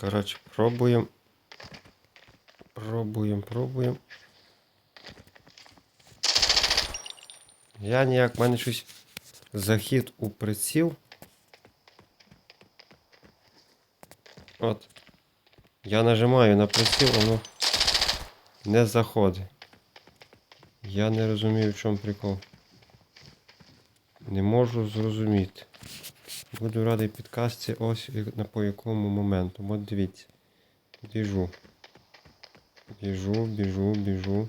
Коротше, пробуємо. Пробуємо, пробуємо. Я ніяк, в мене щось захід у приціл. От. Я нажимаю на приціл, воно не заходить. Я не розумію, в чому прикол. Не можу зрозуміти. Буду радий підказці ось на по якому моменту. От дивіться. Біжу. Біжу, біжу, біжу.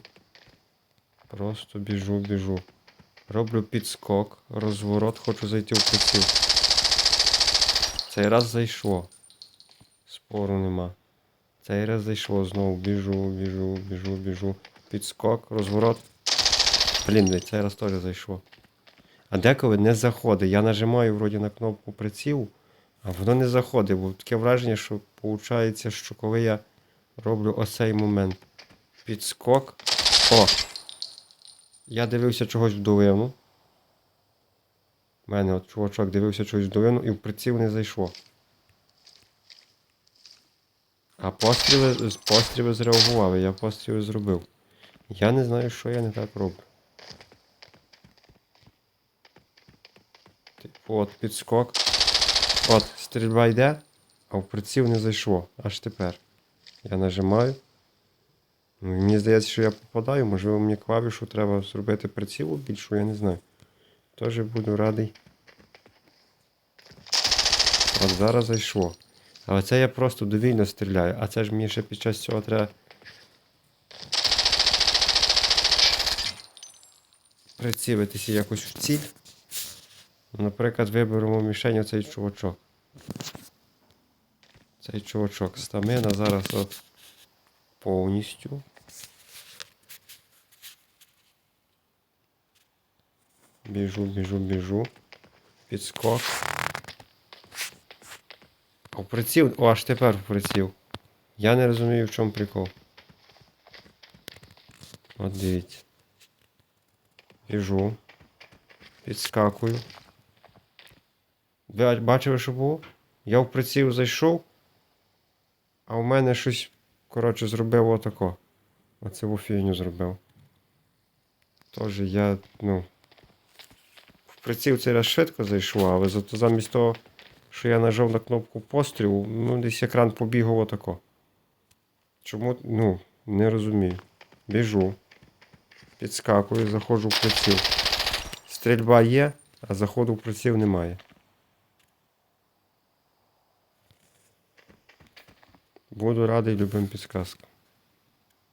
Просто біжу, біжу. Роблю підскок, розворот, хочу зайти в приціл. Цей раз зайшло. Спору нема. Цей раз зайшло знову. Біжу, біжу, біжу, біжу. Підскок, розворот. Блін, цей раз теж зайшло. А деколи не заходить. Я нажимаю вроді на кнопку приціл, а воно не заходить. Бо таке враження, що виходить, що коли я роблю оцей момент. Підскок. О! Я дивився чогось в долину. У мене от чувачок дивився чогось в долину і в приціл не зайшло. А постріли, постріли зреагували, я постріли зробив. Я не знаю, що я не так роблю. От підскок. От, стрільба йде, а в приціл не зайшло. Аж тепер. Я нажимаю. Ну, мені здається, що я попадаю. Можливо, мені клавішу треба зробити прицілу більшу, я не знаю. Теж буду радий. От зараз зайшло. Але це я просто довільно стріляю, а це ж мені ще під час цього треба. Прицілитися якось в ціль. Наприклад, виберемо мішень оцей чувачок. Цей чувачок. Стамина зараз от повністю. Біжу, біжу, біжу. Підскок. О, приціл. О, аж тепер в приціл. Я не розумію, в чому прикол. От дивіться. Біжу. Підскакую. Бачили, що було? Я в приціл зайшов, а у мене щось, коротше, зробив отако. Оцеву фігню зробив. Тож я, ну. В приціл цей раз швидко зайшло, але зато замість того, що я нажав на кнопку пострілу, ну десь екран побігав отако. Чому, ну, не розумію. Біжу. Підскакую, заходжу в приціл. Стрільба є, а заходу в приціл немає. Буду радий любим підсказкам.